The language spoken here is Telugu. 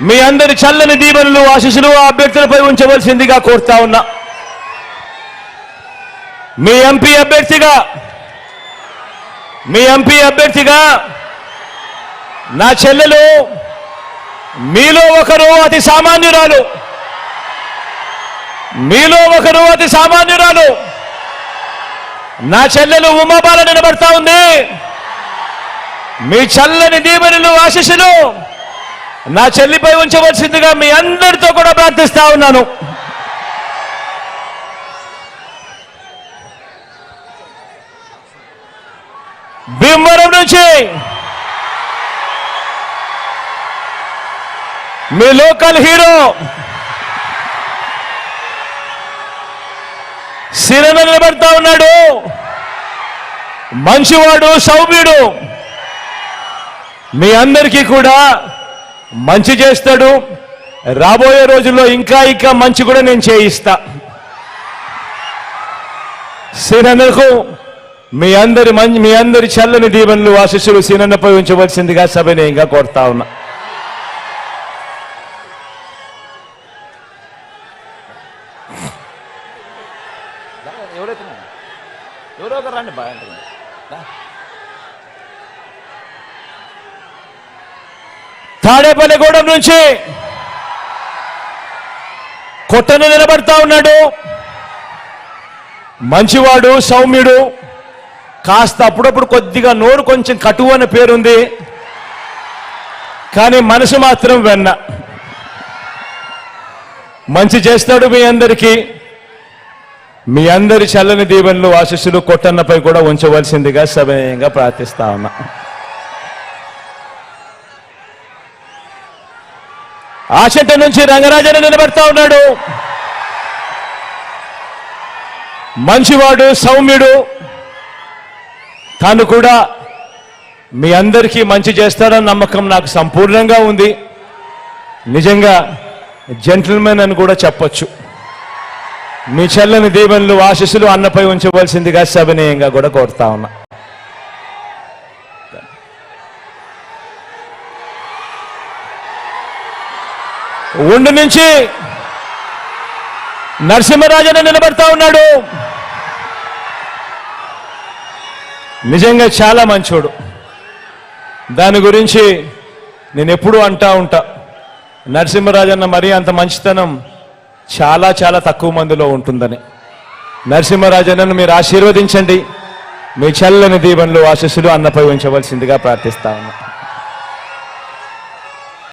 మీ అందరి చల్లని దీవెనలు ఆశీస్సులు ఆ అభ్యర్థులపై ఉంచవలసిందిగా కోరుతా ఉన్నా. మీ ఎంపీ అభ్యర్థిగా మీ ఎంపీ అభ్యర్థిగా నా చెల్లెలు మీలో ఒకరు అతి సామాన్యురాలు. మీలో ఒకరు అతి సామాన్యురాలు. నా చెల్లెలు ఉమాబాల నిలబడతా ఉంది. మీ చల్లని దీవెనలు ఆశీస్సులు నా చెల్లిపై ఉంచవలసిందిగా మీ అందరితో కూడా ప్రార్థిస్తా ఉన్నాను. భీమవరం నుంచి మీ లోకల్ హీరో సిరన నిలబడతా ఉన్నాడు. మంచివాడు సౌమ్యుడు. మీ అందరికీ కూడా మంచి చేస్తాడు. రాబోయే రోజుల్లో ఇంకా ఇంకా మంచి కూడా నేను చేయిస్తా. సిరన్నకు మీ అందరి మంచి మీ అందరి చల్లని దీవెనలు ఆశిస్సులు సీనన్నపై ఉంచవలసిందిగా సభనీయంగా కోరుతా ఉన్నా. ఎవరైతే ఎవరో ఒకరు రండి బాగా తాడేపల్లిగూడెం నుంచి కొట్టను నిలబడతా ఉన్నాడు. మంచివాడు సౌమ్యుడు. కాస్త అప్పుడప్పుడు కొద్దిగా నోరు కొంచెం కటువు అనే పేరుంది. కానీ మనసు మాత్రం వెన్న. మంచి చేస్తాడు మీ అందరికీ. మీ అందరి చల్లని దీవెనలు ఆశీస్సులు కొట్టన్నపై కూడా ఉంచవలసిందిగా సమయంగా ప్రార్థిస్తా ఉన్నా. ఆచంట నుంచి రంగరాజను నిలబడతా ఉన్నాడు. మంచివాడు సౌమ్యుడు. తాను కూడా మీ అందరికీ మంచి చేస్తాడన్న నమ్మకం నాకు సంపూర్ణంగా ఉంది. నిజంగా జెంటిల్మెన్ అని కూడా చెప్పొచ్చు. మీ చెల్లని దీవెనలు ఆశీస్సులు అన్నపై ఉంచవలసిందిగా సవినయంగా కూడా కోరుతా ఉన్నా. ఉండి నుంచి నరసింహరాజన నిలబడతా ఉన్నాడు. నిజంగా చాలా మంచోడు. దాని గురించి నేను ఎప్పుడూ అంటా ఉంటా. నరసింహరాజన్న మరీ అంత మంచితనం చాలా చాలా తక్కువ మందిలో ఉంటుందని. నరసింహరాజన్నను మీరు ఆశీర్వదించండి. మీ చల్లని దీవెనలు ఆశస్సులు అన్నపై ఉంచవలసిందిగా ప్రార్థిస్తా ఉన్నా.